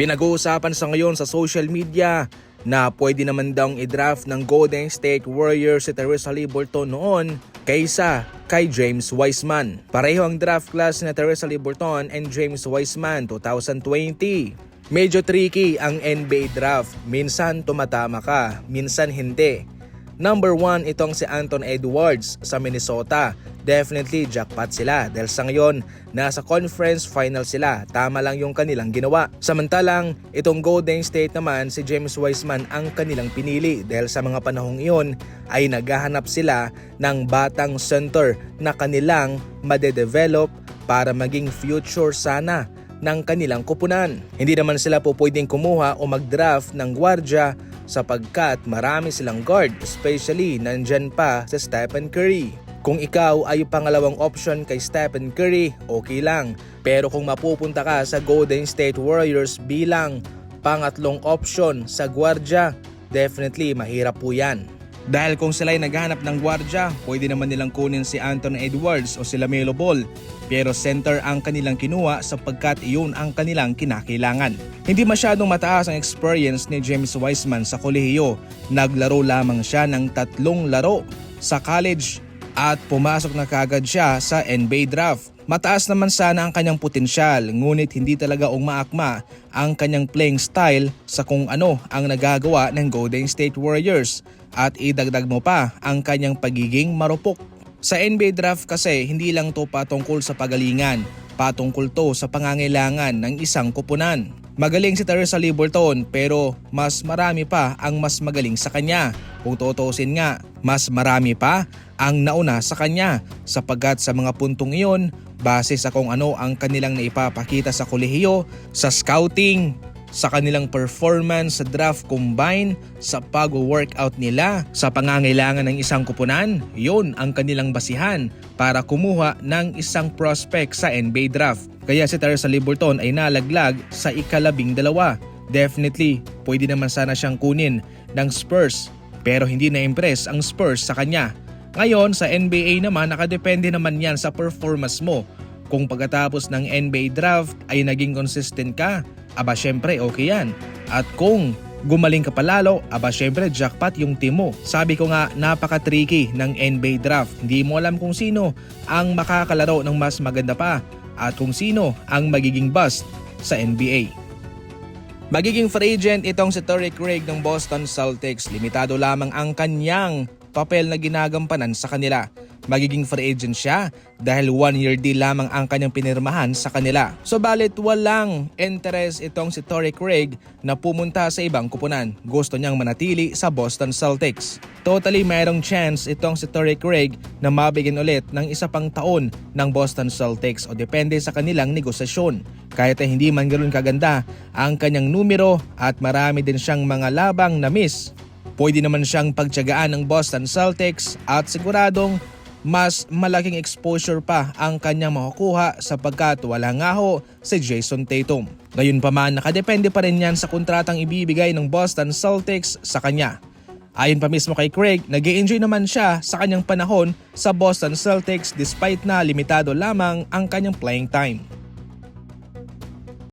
Pinag-uusapan sa ngayon sa social media na pwede naman daw i-draft ng Golden State Warriors si Teresa Liberton noon kaysa kay James Wiseman. Pareho ang draft class na Teresa Liberton and James Wiseman 2020. Medyo tricky ang NBA draft. Minsan tumatama ka, minsan hindi. Number 1 itong si Anton Edwards sa Minnesota. Definitely jackpot sila dahil sa ngayon nasa conference final sila. Tama lang yung kanilang ginawa. Samantalang itong Golden State naman si James Wiseman ang kanilang pinili dahil sa mga panahong iyon ay naghahanap sila ng batang center na kanilang madedevelop para maging future sana ng kanilang kupunan. Hindi naman sila po pwedeng kumuha o mag-draft ng gwardya sapagkat marami silang guard, especially nandyan pa sa Stephen Curry. Kung ikaw ay pangalawang option kay Stephen Curry, okay lang. Pero kung mapupunta ka sa Golden State Warriors bilang pangatlong option sa gwardya, definitely mahirap po yan. Dahil kung sila ay naghanap ng gwardya, pwede naman nilang kunin si Anton Edwards o si Lamelo Ball. Pero center ang kanilang kinuha sapagkat iyon ang kanilang kinakailangan. Hindi masyadong mataas ang experience ni James Wiseman sa kolehiyo. Naglaro lamang siya ng tatlong laro sa college at pumasok na kagad siya sa NBA draft. Mataas naman sana ang kanyang potensyal ngunit hindi talaga umaakma ang kanyang playing style sa kung ano ang nagagawa ng Golden State Warriors at idagdag mo pa ang kanyang pagiging marupok. Sa NBA draft kasi hindi lang to patungkol sa pagalingan, patungkol to sa pangangailangan ng isang kupunan. Magaling si Teresa Liberton pero mas marami pa ang mas magaling sa kanya. Kung tutuusin nga, mas marami pa ang nauna sa kanya sapagkat sa mga puntong iyon, base sa kung ano ang kanilang naipapakita sa kolehiyo, sa scouting, sa kanilang performance sa draft combine, sa pag-workout nila, sa pangangailangan ng isang kupunan, yon ang kanilang basihan para kumuha ng isang prospect sa NBA draft. Kaya si Teresa Liberton ay nalaglag sa ikalabing dalawa. Definitely, pwede naman sana siyang kunin ng Spurs pero hindi na-impress ang Spurs sa kanya. Ngayon sa NBA naman nakadepende naman yan sa performance mo. Kung pagkatapos ng NBA draft ay naging consistent ka, aba syempre okay yan. At kung gumaling ka palalo, aba syempre jackpot yung team mo. Sabi ko nga napaka-tricky ng NBA draft. Hindi mo alam kung sino ang makakalaro ng mas maganda pa at kung sino ang magiging bust sa NBA. Magiging free agent itong si Torrey Craig ng Boston Celtics. Limitado lamang ang kanyang papel na ginagampanan sa kanila. Magiging free agent siya dahil one year deal lamang ang kanyang pinirmahan sa kanila. So balit walang interest itong si Torrey Craig na pumunta sa ibang kupunan. Gusto niyang manatili sa Boston Celtics. Totally mayroong chance itong si Torrey Craig na mabigyan ulit ng isa pang taon ng Boston Celtics o depende sa kanilang negosasyon. Kahit ay hindi man ganoon kaganda ang kanyang numero at marami din siyang mga labang na miss Pwede naman siyang pagtyagaan ng Boston Celtics at siguradong mas malaking exposure pa ang kanyang makukuha sapagkat wala nga ho si Jason Tatum. Gayun pa man, nakadepende pa rin yan sa kontratang ibibigay ng Boston Celtics sa kanya. Ayon pa mismo kay Craig, nag enjoy naman siya sa kanyang panahon sa Boston Celtics despite na limitado lamang ang kanyang playing time.